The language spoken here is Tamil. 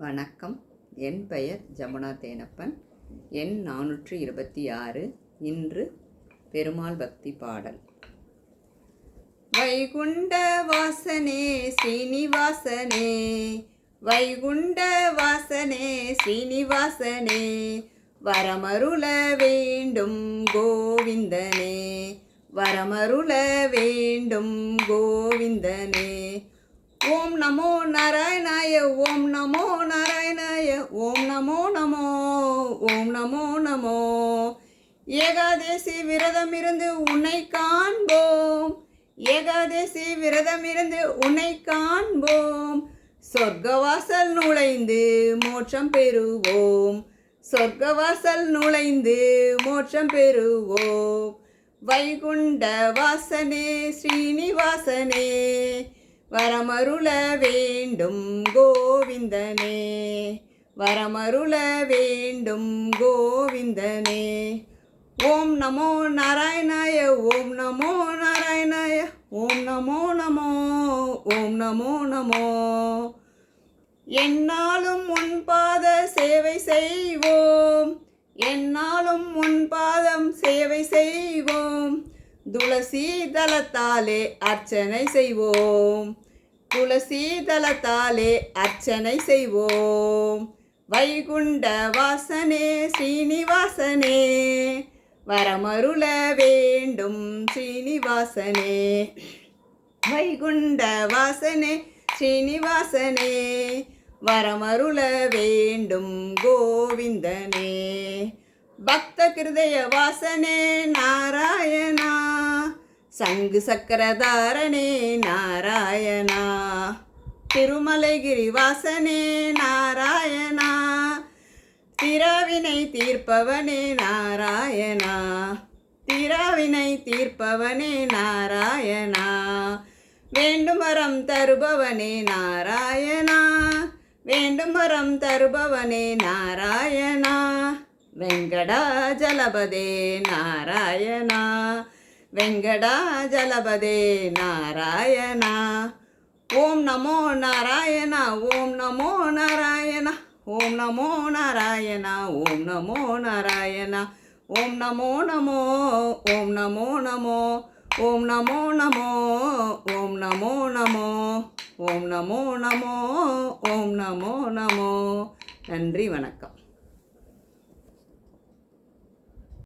வணக்கம். என் பெயர் ஜமுனா தேனப்பன். எண் நானூற்று இருபத்தி ஆறு. இன்று பெருமாள் பக்தி பாடல். வைகுண்ட வாசனே ஸ்ரீனிவாசனே வைகுண்ட வாசனே ஸ்ரீனிவாசனே வரமருள வேண்டும் கோவிந்தனே. வரமருள வேண்டும் கோவிந்தனே. ஓம் நமோ நாராயணாய ஓம் நமோ நாராயணாய ஓம் நமோ நமோ ஓம் நமோ நமோ. ஏகாதேசி விரதம் இருந்து உன்னை காண்போம். ஏகாதேசி விரதம் இருந்து உன்னை காண்போம். சொர்க்கவாசல் நுழைந்து மோட்சம் பெறுவோம். சொர்க்கவாசல் நுழைந்து மோட்சம் பெறுவோம். வைகுண்ட வாசனே ஸ்ரீனிவாசனே. வரமருள வேண்டும் கோவிந்தனே. வரமருள வேண்டும் கோவிந்தனே. ஓம் நமோ நாராயணாய ஓம் நமோ நாராயணாய ஓம் நமோ நமோ ஓம் நமோ நமோ. என்னாலும் முன்பாத சேவை செய்வோம். என்னாலும் முன்பாதம் பாதம் சேவை செய்வோம். துளசி தளத்தாலே அர்ச்சனை செய்வோம். துளசி தளத்தாலே அர்ச்சனை செய்வோம். வைகுண்ட வாசனே ஸ்ரீனிவாசனே வரமருள வேண்டும் ஸ்ரீனிவாசனே வைகுண்ட வாசனே ஸ்ரீனிவாசனே வரமருள வேண்டும் கோவிந்தனே. பக்த கிருதய வாசனே நாரா சங்கு சக்கரதாரணே நாராயணா. திருமலைகிரி வாசனே நாராயணா. திராவினை தீர்ப்பவனே நாராயணா. திராவினை தீர்ப்பவனே நாராயணா. வேண்டும் வரம் தருபவனே நாராயணா. வேண்டும் வரம் தருபவனே நாராயணா. வெங்கடாஜலபதே நாராயணா. வெங்கடாஜலபதே நாராயணா ஓம் நமோ நாராயணா ஓம் நமோ நாராயணா ஓம் நமோ நாராயணா ஓம் நமோ நாராயணா ஓம் நமோ நமோ ஓம் நமோ நமோ ஓம் நமோ நமோ ஓம் நமோ நமோ ஓம் நமோ நமோ ஓம் நமோ நமோ நன்றி வணக்கம்